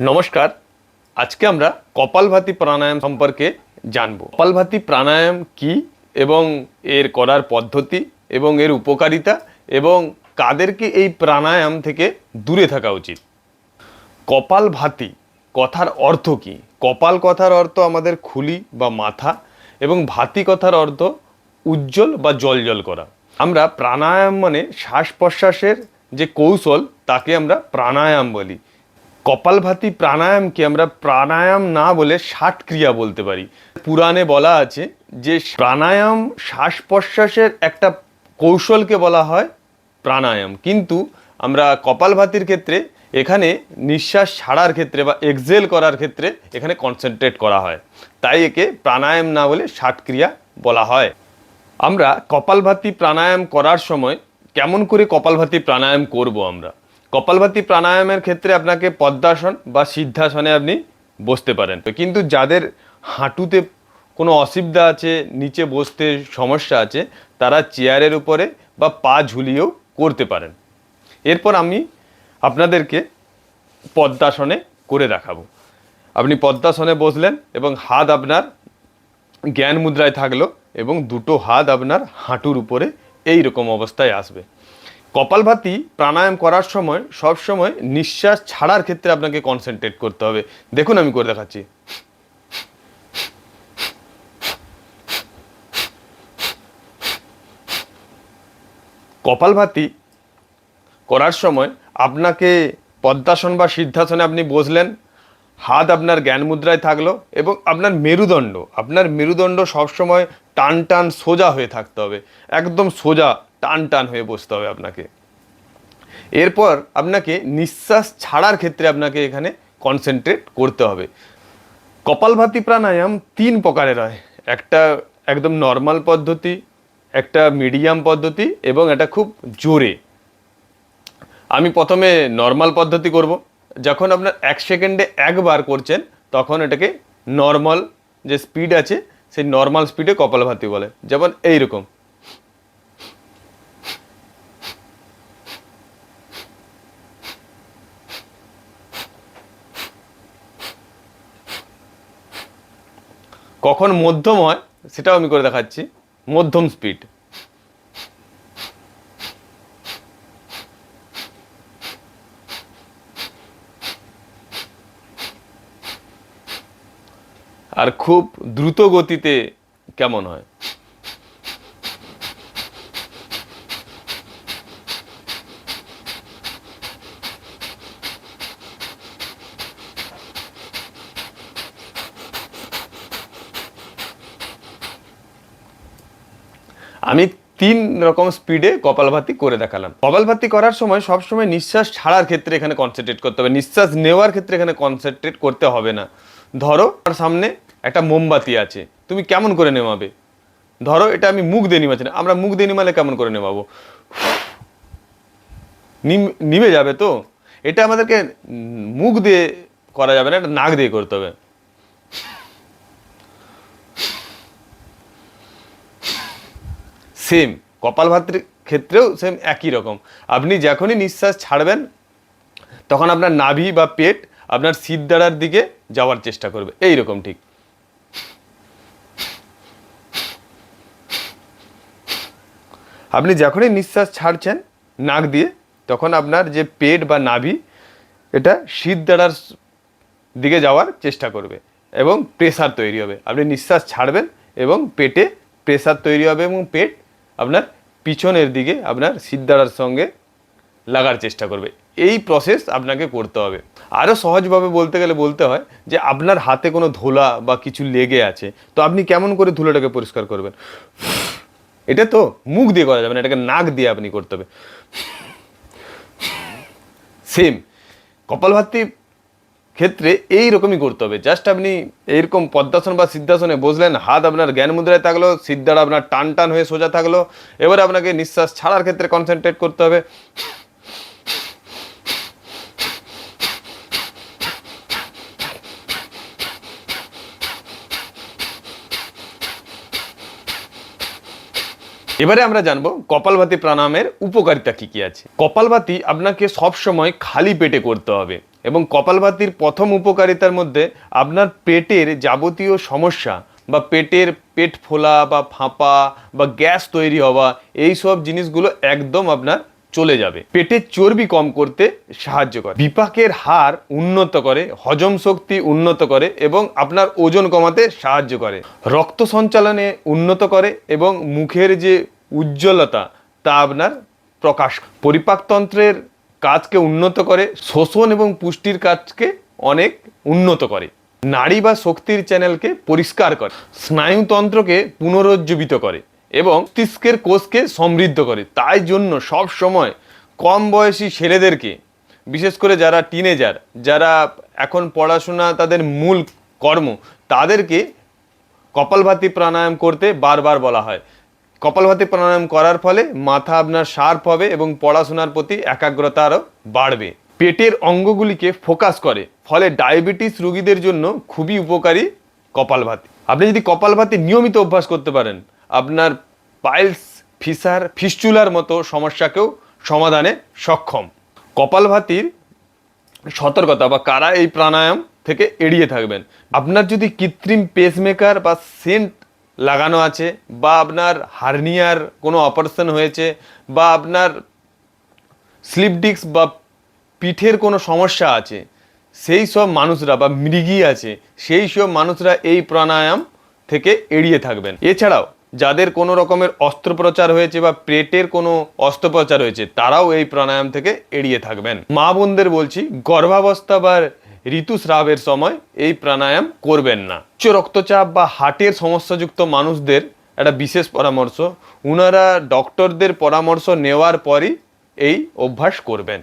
নমস্কার। আজকে আমরা কপালভাতি প্রাণায়াম সম্পর্কে জানব। কপালভাতি প্রাণায়াম কি এবং এর করার পদ্ধতি এবং এর উপকারিতা এবং কাদেরকে এই প্রাণায়াম থেকে দূরে থাকা উচিত? কপালভাতি কথার অর্থ কি? কপাল কথার অর্থ আমাদের খুলি বা মাথা এবং ভাতি কথার অর্থ উজ্জ্বল বা জলজল করা। আমরা প্রাণায়াম মানে শ্বাস প্রশ্বাসের যে কৌশল, তাকে আমরা প্রাণায়াম বলি। কপালভাতি প্রাণায়ামকে আমরা প্রাণায়াম না বলে ষাট ক্রিয়া বলতে পারি। পুরাণে বলা আছে যে প্রাণায়াম শ্বাস প্রশ্বাসের একটা কৌশলকে বলা হয় প্রাণায়াম। কিন্তু আমরা কপালভাতির ক্ষেত্রে এখানে নিঃশ্বাস ছাড়ার ক্ষেত্রে বা এক্সেল করার ক্ষেত্রে এখানে কনসেন্ট্রেট করা হয়। তাই একে প্রাণায়াম না বলে ষাট ক্রিয়া বলা হয়। আমরা কপালভাতি প্রাণায়াম করার সময় কেমন করে কপালভাতি প্রাণায়াম করব আমরা? কপালভাতি প্রাণায়ামের ক্ষেত্রে আপনাকে পদ্মাসন বা সিদ্ধাসনে আপনি বসতে পারেন। কিন্তু যাদের হাঁটুতে কোনো অসুবিধা আছে, নিচে বসতে সমস্যা আছে, তারা চেয়ারের উপরে বা পা ঝুলিয়েও করতে পারেন। এরপর আমি আপনাদেরকে পদ্মাসনে করে দেখাবো। আপনি পদ্মাসনে বসলেন এবং হাত আপনার জ্ঞান মুদ্রায় থাকল এবং দুটো হাত আপনার হাঁটুর উপরে এই রকম অবস্থায় আসবে। কপালভাতি প্রাণায়াম করার সময়, সব সময় নিঃশ্বাস ছাড়ার ক্ষেত্রে আপনাকে কনসেন্ট্রেট করতে হবে। দেখুন আমি করে দেখাচ্ছি। কপালভাতি করার সময় আপনাকে পদ্মাসন বা সিদ্ধাসনে আপনি বসলেন, হাত আপনার জ্ঞান মুদ্রায় থাকল এবং আপনার মেরুদণ্ড আপনার মেরুদণ্ড সবসময় টান টান সোজা হয়ে থাকতে হবে। একদম সোজা টান টান হয়ে বসতে হবে আপনাকে। এরপর আপনাকে নিঃশ্বাস ছাড়ার ক্ষেত্রে আপনাকে এখানে কনসেন্ট্রেট করতে হবে। কপালভাতি প্রাণায়াম তিন প্রকারের হয়। একটা একদম নর্মাল পদ্ধতি, একটা মিডিয়াম পদ্ধতি এবং এটা খুব জোরে। আমি প্রথমে নর্মাল পদ্ধতি করব। যখন আপনার এক সেকেন্ডে একবার করছেন, তখন এটাকে নর্মাল যে স্পিড আছে, সেই নর্মাল স্পিডে কপালভাতি বলে। যেমন এই কখন মধ্যম হয় সেটাও আমি করে দেখাচ্ছি। মধ্যম স্পিড আর খুব দ্রুত গতিতে কেমন হয়? আমি তিন রকম স্পিডে কপালভাতি করে দেখালাম। কপালভাতি করার সময় সবসময় নিঃশ্বাস ছাড়ার ক্ষেত্রে এখানে কনসেন্ট্রেট করতে হবে। নিঃশ্বাস নেওয়ার ক্ষেত্রে এখানে কনসেন্ট্রেট করতে হবে না। ধরো, আমার সামনে একটা মোমবাতি আছে। তুমি কেমন করে নেমাবে? ধরো, এটা আমি মুখ দিয়ে নিমাচ্ছি না। আমরা মুখ দিয়ে নিমালে কেমন করে নেমাবো? নিম- যাবে তো? এটা আমাদেরকে মুখ দিয়ে করা যাবে না, এটা নাক দিয়ে করতে হবে। সেম কপালভাতির ক্ষেত্রেও সেম একই রকম। আপনি যখনই নিঃশ্বাস ছাড়বেন, তখন আপনার নাভি বা পেট আপনার সিদ্ধারার দিকে যাওয়ার চেষ্টা করবে। এই রকম ঠিক। আপনি যখনই নিঃশ্বাস ছাড়ছেন নাক দিয়ে, তখন আপনার যে পেট বা নাভি, এটা সিদ্ধারার দিকে যাওয়ার চেষ্টা করবে এবং প্রেসার তৈরি হবে। আপনি নিঃশ্বাস ছাড়বেন এবং পেটে প্রেসার তৈরি হবে এবং পেট আপনার পিছনের দিকে আপনার সিদ্ধারার সঙ্গে লাগার চেষ্টা করবে। এই প্রসেস আপনাকে করতে হবে। আরও সহজভাবে বলতে গেলে বলতে হয় যে, আপনার হাতে কোনো ধোলা বা কিছু লেগে আছে, তো আপনি কেমন করে ধুলোটাকে পরিষ্কার করবেন? এটা তো মুখ দিয়ে করা যাবে না, এটাকে নাক দিয়ে আপনি করতে হবে। সেম কপালভাতি ক্ষেত্রে এই রকমই করতে হবে। জাস্ট আপনি এইরকম পদ্মাসন বা সিদ্ধাসনে বসলেন, হাত আপনার জ্ঞান মুদ্রায় থাকল, সিদ্ধার আপনার টান টান হয়ে সোজা থাকল, এবারে আপনাকে নিঃশ্বাস ছাড়ার ক্ষেত্রে কনসেন্ট্রেট করতে হবে। এবারে আমরা জানব কপালভাতি প্রাণায়ামের উপকারিতা কি কি আছে। কপালভাতি আপনাকে সব সময় খালি পেটে করতে হবে। এবং কপালভাতির প্রথম উপকারিতার মধ্যে আপনার পেটের যাবতীয় সমস্যা বা পেটের পেট ফোলা বা ফাঁপা বা গ্যাস তৈরি হওয়া, এই সব জিনিসগুলো একদম আপনার চলে যাবে। পেটের চর্বি কম করতে সাহায্য করে। বিপাকের হার উন্নত করে, হজম শক্তি উন্নত করে এবং আপনার ওজন কমাতে সাহায্য করে। রক্ত সঞ্চালনে উন্নত করে এবং মুখের যে উজ্জ্বলতা, তা আপনার প্রকাশ পরিপাকতন্ত্রের কাজকে উন্নত করে, শোষণ এবং পুষ্টির কাজকে অনেক উন্নত করে। নারী বা শক্তির চ্যানেলকে পরিষ্কার করে, স্নায়ুতন্ত্রকে পুনরুজ্জীবিত করে এবং মস্তিষ্কের কোষকে সমৃদ্ধ করে। তাই জন্য সব সময় কম বয়সী ছেলেদেরকে, বিশেষ করে যারা টিনেজার যারা এখন পড়াশোনা তাদের মূল কর্ম, তাদেরকে কপালভাতি প্রাণায়াম করতে বারবার বলা হয়। কপালভাতি প্রাণায়াম করার ফলে মাথা আপনার শার্প হবে এবং পড়াশোনার প্রতি একাগ্রতা আরও বাড়বে। পেটের অঙ্গগুলিকে ফোকাস করে, ফলে ডায়াবেটিস রোগীদের জন্য খুবই উপকারী কপালভাতি। আপনি যদি কপালভাতি নিয়মিত অভ্যাস করতে পারেন, আপনার পাইলস, ফিসার ফিস্চুলার মতো সমস্যাকেও সমাধানে সক্ষম। কপালভাতির সতর্কতা বা কারা এই প্রাণায়াম থেকে এড়িয়ে থাকবেন। আপনার যদি কৃত্রিম পেসমেকার বা সেন্ট লাগানো আছে বা আপনার হার্নিয়ার কোনো অপারেশন হয়েছে বা আপনার স্লিপ ডিস্ক বা পিঠের কোনো সমস্যা আছে, সেই সব মানুষরা বা মৃগী আছে, সেই সব মানুষরা এই প্রাণায়াম থেকে এড়িয়ে থাকবেন। এছাড়াও যাদের কোনো রকমের অস্ত্রোপচার হয়েছে বা পেটের কোনো অস্ত্রোপচার হয়েছে, তারাও এই প্রাণায়াম থেকে এড়িয়ে থাকবেন। মা বোনদের বলছি, গর্ভাবস্থা বা ঋতুস্রাবের সময় এই প্রাণায়াম করবেন না। উচ্চ রক্তচাপ বা হার্টের সমস্যাযুক্ত মানুষদের একটা বিশেষ পরামর্শ। ওনারা ডক্টরদের পরামর্শ নেওয়ার পরই এই অভ্যাস করবেন।